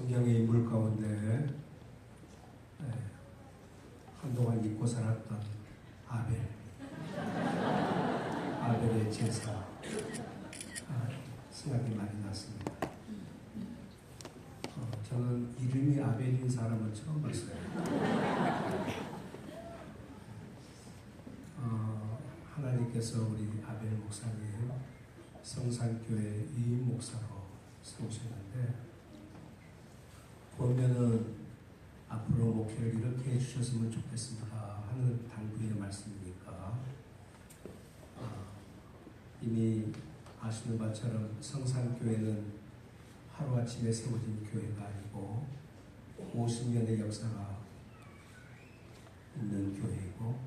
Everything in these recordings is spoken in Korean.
성경의 인물 가운데 예, 한동안 잊고 살았던 아벨, 아벨의 제사 아, 생각이 많이 났습니다. 어, 저는 이름이 아벨인 사람을 처음 봤어요. 어, 하나님께서 우리 아벨 목사님 성산교회 위임 목사로 세우셨는데 보면은 앞으로 목회를 이렇게 해주셨으면 좋겠습니다. 하는 당부의 말씀이니까. 아, 이미 아시는 바처럼 성산교회는 하루아침에 세워진 교회가 아니고 50년의 역사가 있는 교회이고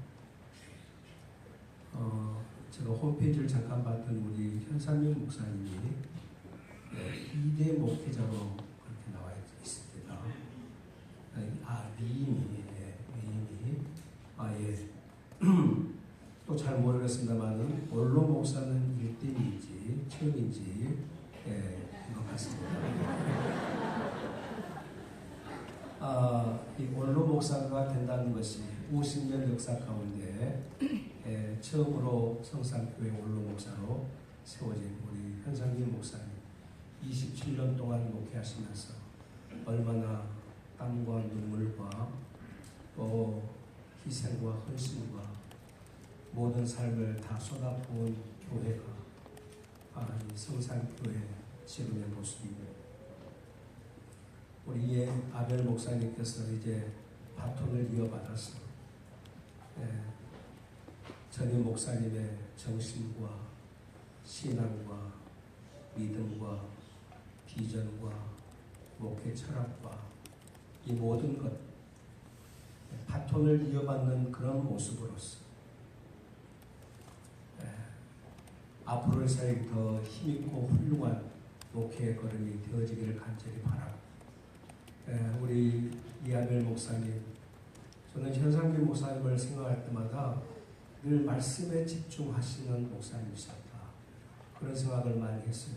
어, 제가 홈페이지를 잠깐 봤더니 우리 현상민 목사님이 네, 2대 목회자로 그렇게 나와 있습니다. 아, 위임이, 예, 위임이. 아, 예. 또 잘 모르겠습니다만은, 원로 목사는 1등인지, 처음인지, 예, 것 같습니다. 아, 이 원로 목사가 된다는 것이 50년 역사 가운데 예, 처음으로 성산교회 원로 목사로 세워진 우리 현상민 목사님 27년 동안 목회하시면서 얼마나 땀과 눈물과 또 희생과 헌신과 모든 삶을 다 쏟아부은 교회가 아, 이 성산교회 지금의 모습입니다. 우리 의 아벨 목사님께서 이제 바톤을 이어받아서 예, 전임 목사님의 정신과 신앙과 믿음과 비전과 목회 철학과 이 모든 것 바톤을 이어받는 그런 모습으로서 예, 앞으로의 사역이 더 힘있고 훌륭한 목회의 걸음이 되어지기를 간절히 바라고 예, 우리 이하벨 목사님 저는 현상민 목사님을 생각할 때마다 늘 말씀에 집중하시는 목사님이셨다 그런 생각을 많이 했어요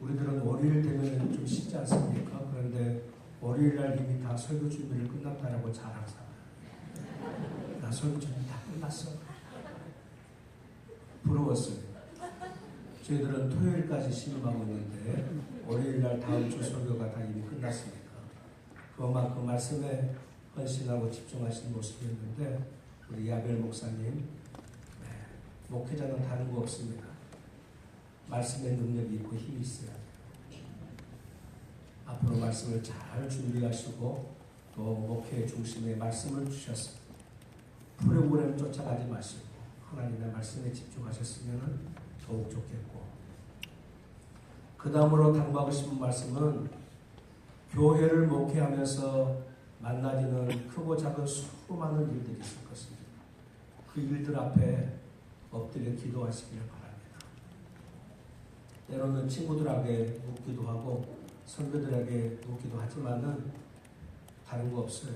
우리들은 월요일 되면 좀 쉬지 않습니까? 그런데 월요일 날 이미 다 설교 준비를 끝났다라고 자랑하잖아요. 나 설교 준비 다 끝났어. 부러웠어요. 저희들은 토요일까지 신임하고 있는데 월요일 날 다음 주 설교가 다 이미 끝났으니까 그만큼 말씀에 헌신하고 집중하시는 모습이었는데 우리 야벨 목사님 네, 목회자는 다른 거 없습니다. 말씀의 능력이 있고 힘이 있어야. 앞으로 말씀을 잘 준비하시고 또 목회의 중심에 말씀을 주셨습니다. 프로그램 쫓아가지 마시고 하나님의 말씀에 집중하셨으면 더욱 좋겠고 그 다음으로 당부하고 싶은 말씀은 교회를 목회하면서 만나지는 크고 작은 수많은 일들이 있을 것입니다. 그 일들 앞에 엎드려 기도하시기를 바랍니다. 때로는 친구들에게 묻기도 하고 선배들에게 묻기도 하지만은 다른 거 없어요.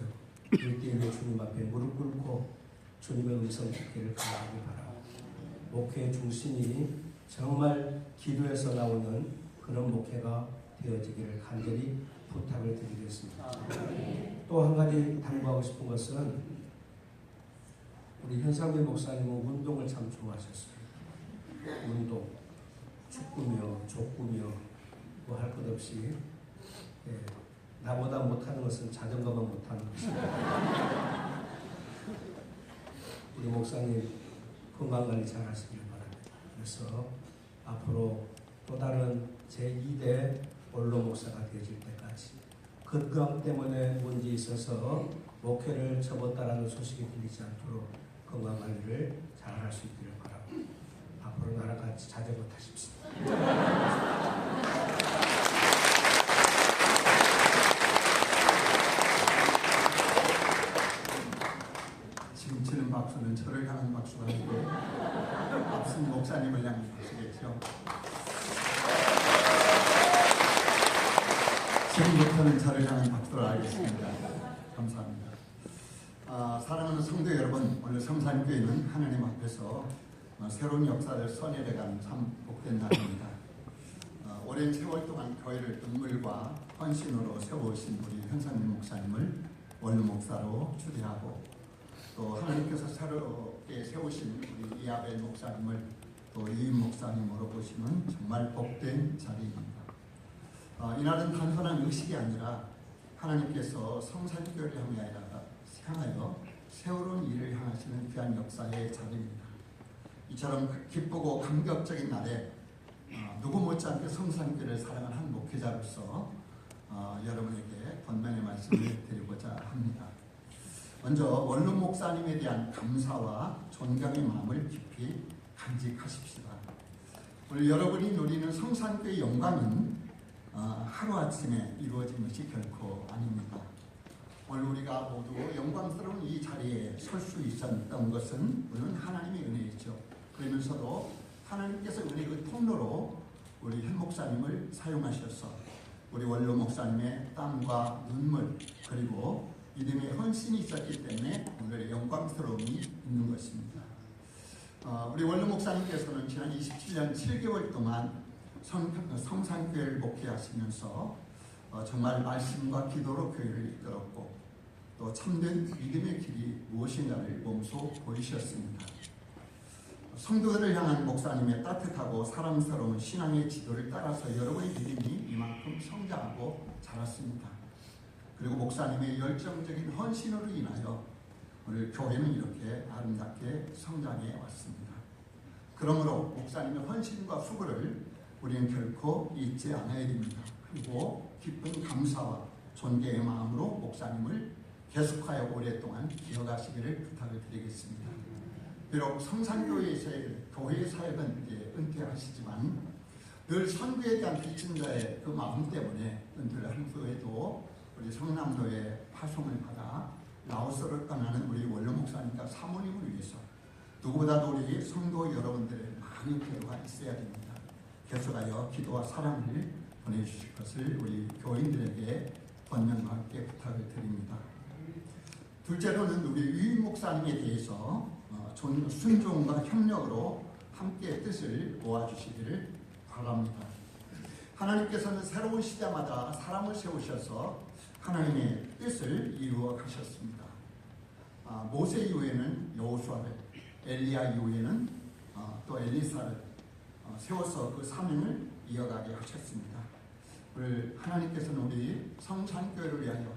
일대일로 주님 앞에 무릎 꿇고 주님의 음성 듣기를 바라기 바라고 목회의 중심이 정말 기도에서 나오는 그런 목회가 되어지기를 간절히 부탁을 드리겠습니다. 또 한 가지 당부하고 싶은 것은 우리 현상민 목사님은 운동을 참 좋아하셨어요. 운동. 축구며 족구며 뭐 할 것 없이 예, 나보다 못하는 것은 자전거만 못하는 것입니다. 우리 목사님 건강관리 잘 하시길 바랍니다. 그래서 앞으로 또 다른 제2대 원로 목사가 되어질 때까지 건강 때문에 문제 있어서 목회를 접었다라는 소식이 들리지 않도록 건강관리를 잘 할 수 있기를 바라고 앞으로 나랑 같이 자전거 타십시오. 지금 치는 박수는 저를 향한 박수가 아니고 앞선 목사님을 향한 박수겠죠. 지금부터는 저를 향한 박수로 알겠습니다. 감사합니다. 아, 사랑하는 성도 여러분, 오늘 성산교회는 하나님 앞에서 어, 새로운 역사를 써내려가는 참 복된 날입니다. 어, 오랜 세월 동안 교회를 눈물과 헌신으로 세워오신 우리 현상민 목사님을 원로 목사로 추대하고 또 하나님께서 새롭게 세우신 우리 이하벨 목사님을 또 이임 목사님으로 보시면 정말 복된 자리입니다. 어, 이날은 단순한 의식이 아니라 하나님께서 성산교회를 향하여 향하여 새로운 일을 향하시는 귀한 역사의 자리입니다. 이처럼 기쁘고 감격적인 날에 어, 누구 못지않게 성산교회를 사랑하는 한 목회자로서 어, 여러분에게 권면의 말씀을 드리고자 합니다. 먼저 원룸 목사님에 대한 감사와 존경의 마음을 깊이 간직하십시다. 오늘 여러분이 누리는 성산교의 영광은 어, 하루아침에 이루어진 것이 결코 아닙니다. 오늘 우리가 모두 영광스러운 이 자리에 설 수 있었던 것은 물론 하나님의 은혜이죠. 그러면서도 하나님께서 은혜의 통로로 우리 현 목사님을 사용하셔서 우리 원로 목사님의 땀과 눈물 그리고 믿음의 헌신이 있었기 때문에 오늘 영광스러움이 있는 것입니다. 어, 우리 원로 목사님께서는 지난 27년 7개월 동안 성, 성산교회를 목회하시면서 어, 정말 말씀과 기도로 교회를 이끌었고 또 참된 믿음의 길이 무엇인가를 몸소 보이셨습니다. 성도들을 향한 목사님의 따뜻하고 사랑스러운 신앙의 지도를 따라서 여러분의 믿음이 이만큼 성장하고 자랐습니다. 그리고 목사님의 열정적인 헌신으로 인하여 오늘 교회는 이렇게 아름답게 성장해 왔습니다. 그러므로 목사님의 헌신과 수고를 우리는 결코 잊지 않아야 됩니다. 그리고 깊은 감사와 존경의 마음으로 목사님을 계속하여 오랫동안 기억하시기를 부탁을 드리겠습니다. 비록 성산교회에서의 교회 사역은 이제 은퇴하시지만 늘 선교에 대한 빚진 자의 그 마음 때문에 은퇴를 한 후에도 우리 성남도에 파송을 받아 라오스를 떠나는 우리 원로 목사님과 사모님을 위해서 누구보다도 우리 성도 여러분들의 많은 기도가 있어야 됩니다. 계속하여 기도와 사랑을 보내주실 것을 우리 교인들에게 권면과 함께 부탁을 드립니다. 둘째로는 우리 유임 목사님에 대해서 어, 존- 순종과 협력으로 함께 뜻을 모아주시기를 바랍니다. 하나님께서는 새로운 시대마다 사람을 세우셔서 하나님의 뜻을 이루어 가셨습니다. 아, 모세 이후에는 여호수아를, 엘리야 이후에는 어, 또 엘리사를 어, 세워서 그 사명을 이어가게 하셨습니다. 오늘 하나님께서는 우리 성산교회를 위하여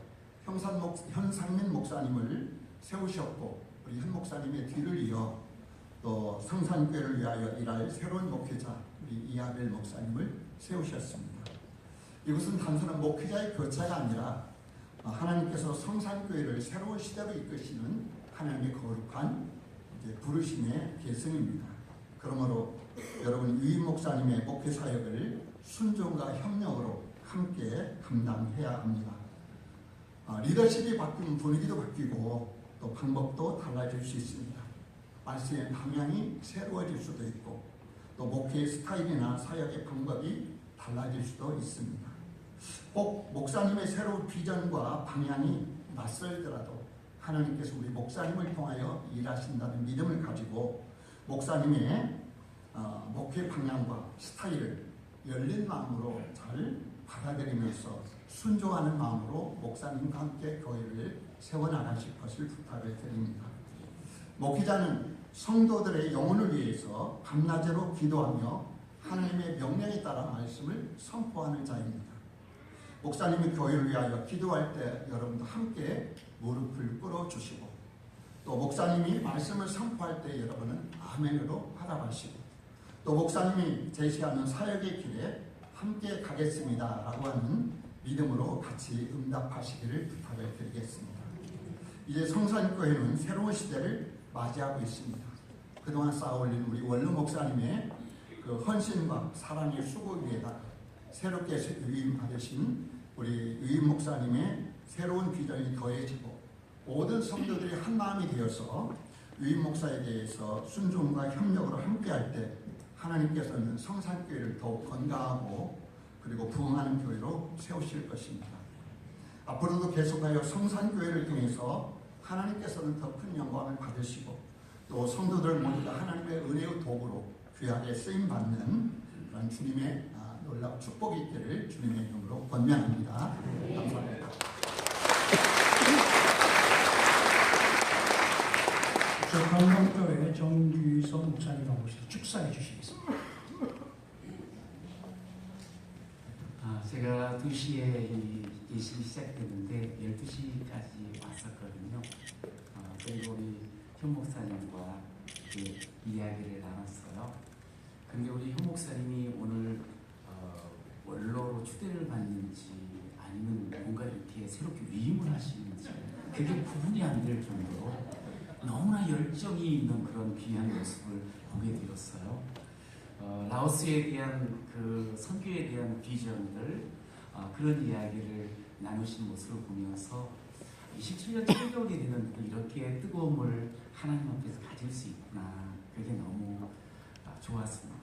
형산 목, 현상민 목사님을 세우셨고 우리 현 목사님의 뒤를 이어 또 성산교회를 위하여 일할 새로운 목회자 우리 이하벨 목사님을 세우셨습니다. 이것은 단순한 목회자의 교체가 아니라 어, 하나님께서 성산교회를 새로운 시대로 이끄시는 하나님의 거룩한 부르심의 계승입니다. 그러므로 여러분 유임 목사님의 목회 사역을 순종과 협력으로 함께 감당해야 합니다. 아, 리더십이 바뀌면 분위기도 바뀌고 또 방법도 달라질 수 있습니다. 말씀의 방향이 새로워질 수도 있고 또 목회의 스타일이나 사역의 방법이 달라질 수도 있습니다. 꼭 목사님의 새로운 비전과 방향이 낯설더라도 하나님께서 우리 목사님을 통하여 일하신다는 믿음을 가지고 목사님의 어, 목회 방향과 스타일을 열린 마음으로 잘 받아들이면서 순종하는 마음으로 목사님과 함께 교회를 세워나가실 것을 부탁을 드립니다. 목회자는 성도들의 영혼을 위해서 밤낮으로 기도하며 하나님의 명령에 따라 말씀을 선포하는 자입니다. 목사님이 교회를 위하여 기도할 때 여러분도 함께 무릎을 꿇어주시고 또 목사님이 말씀을 선포할 때 여러분은 아멘으로 화답하시고 또 목사님이 제시하는 사역의 길에 함께 가겠습니다 라고 하는 믿음으로 같이 응답하시기를 부탁을 드리겠습니다. 이제 성산교회는 새로운 시대를 맞이하고 있습니다. 그동안 쌓아올린 우리 원로 목사님의 그 헌신과 사랑의 수고 위에다 새롭게 유임 받으신 우리 유임 목사님의 새로운 비전이 더해지고 모든 성도들이 한 마음이 되어서 유임 목사에 대해서 순종과 협력으로 함께할 때 하나님께서는 성산교회를 더욱 건강하고 그리고 부흥하는 교회로 세우실 것입니다. 앞으로도 계속하여 성산교회를 통해서 하나님께서는 더 큰 영광을 받으시고 또 성도들 모두가 하나님의 은혜의 도구로 귀하게 쓰임 받는 그런 주님의 아, 놀라운 축복이 있기를 주님의 이름으로 권면합니다. 감사합니다. 저 강동교회 정규성 목사님 나오셔서 축사해 주시겠습니다. 아, 제가 2시에 이 예식이 시작됐는데 12시까지 왔었거든요. 아, 그리고 우리 현 목사님과 이야기를 나눴어요. 근데 우리 현 목사님이 오늘 어, 원로로 추대를 받는지 아니면 뭔가 이렇게 새롭게 위임을 하시는지 그게 구분이 안 될 정도로 너무나 열정이 있는 그런 귀한 모습을 보게 되었어요. 어, 라오스에 대한 그 선교에 대한 비전들 어, 그런 이야기를 나누신 모습을 보면서 27년 7개월이 되는데도 이렇게 뜨거움을 하나님 앞에서 가질 수 있구나 그게 너무 아, 좋았습니다.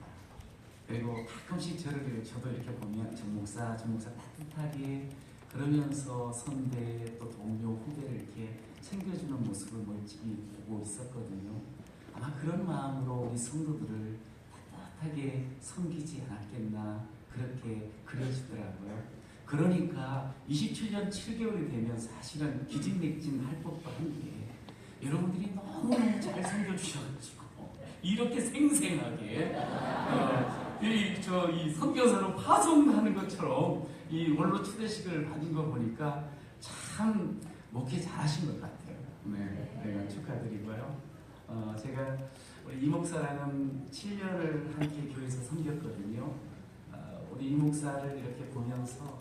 그리고 가끔씩 저를 저도 이렇게 보면 전 목사 전 목사 따뜻하게 그러면서 선배 또 동료 후배를 이렇게 챙겨주는 모습을 멀찍이 보고 있었거든요. 아마 그런 마음으로 우리 성도들을 따뜻하게 섬기지 않았겠나 그렇게 그려지더라고요. 그러니까 27년 7개월이 되면 사실은 기진맥진 할 법도 한데 여러분들이 너무너무 잘 섬겨주셔가지고 이렇게 생생하게 어, 이 저 이 선교사로 파송하는 것처럼 이 원로 추대식을 받은 거 보니까 참 목회 잘하신 것 같아요. 네, 네 축하드리고요. 어, 제가 이 목사랑은 7년을 함께 교회에서 섬겼거든요. 어, 우리 이 목사를 이렇게 보면서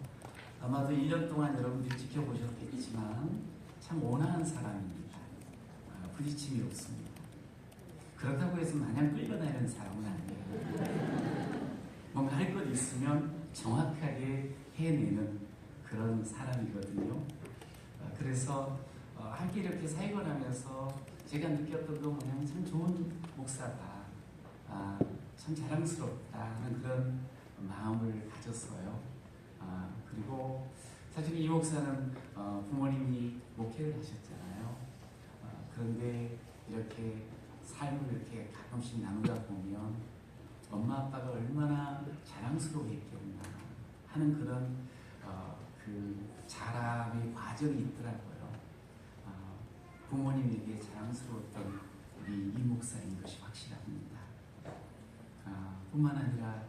아마도 1년 동안 여러분들이 지켜보셨겠지만 참 온화한 사람입니다. 어, 부딪힘이 없습니다. 그렇다고 해서 마냥 끌려다니는 사람은 아니에요. 뭔가 할 것 있으면 정확하게 해내는 그런 사람이거든요. 어, 그래서 어, 함께 이렇게 사역을 하면서 제가 느꼈던 거 뭐냐면 참 좋은 목사다. 아, 참 자랑스럽다 하는 그런 마음을 가졌어요. 아, 그리고 사실 이 목사는 어, 부모님이 목회를 하셨잖아요. 아, 그런데 이렇게 삶을 이렇게 가끔씩 나누다 보면 엄마 아빠가 얼마나 자랑스러워했겠나 하는 그런 어, 그 자랑의 과정이 있더라고요. 어, 부모님에게 자랑스러웠던 우리 이 목사인 것이 확실합니다. 아, 뿐만 아니라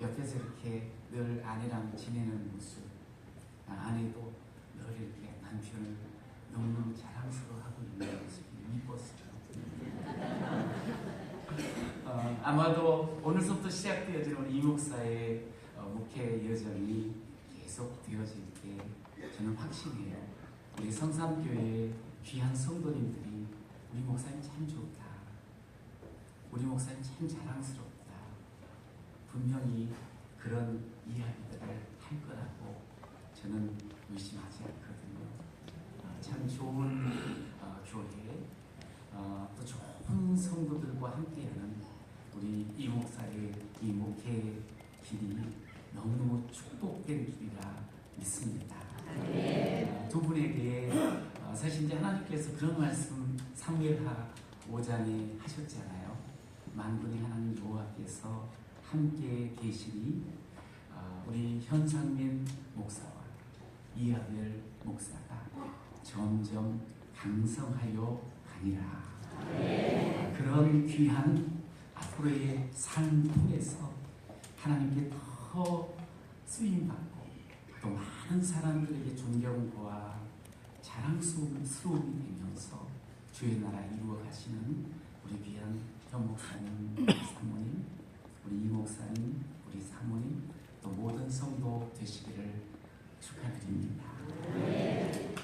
옆에서 이렇게 늘 아내랑 지내는 모습, 아, 아내도 늘 이렇게 남편을 너무너무 자랑스러워하고 있는 모습이 이뻤어요. 어, 아마도 오늘서부터 시작되어지는 우리 이 목사의 어, 목회 여정이 계속 되어질 게 저는 확신해요. 우리 성삼교회 귀한 성도님들이 우리 목사님 참 좋다. 우리 목사님 참 자랑스럽다. 분명히 그런 이야기들을 할 거라고 저는 의심하지 않거든요. 어, 참 좋은 어, 교회, 어, 또 좋은 성도들과 함께하는 우리 이 목사의 이 목회 길이 너무너무 축복된 길이라 믿습니다. 어, 두 분에게 어, 사실 이제 하나님께서 그런 말씀 사무엘하 5장에 하셨잖아요. 만군의 하나님 여호와께서 함께 계시니 어, 우리 현상민 목사와 이하벨 목사가 점점 강성하여 가니라. 어, 그런 귀한 앞으로의 삶 통해서 하나님께 더 쓰임받고 또 많은 사람들에게 존경과 자랑스러움이 되면서 주의 나라 이루어 가시는 우리 귀한 현 목사님, 사모님, 우리 이 목사님, 우리 사모님 또 모든 성도 되시기를 축하드립니다. 네.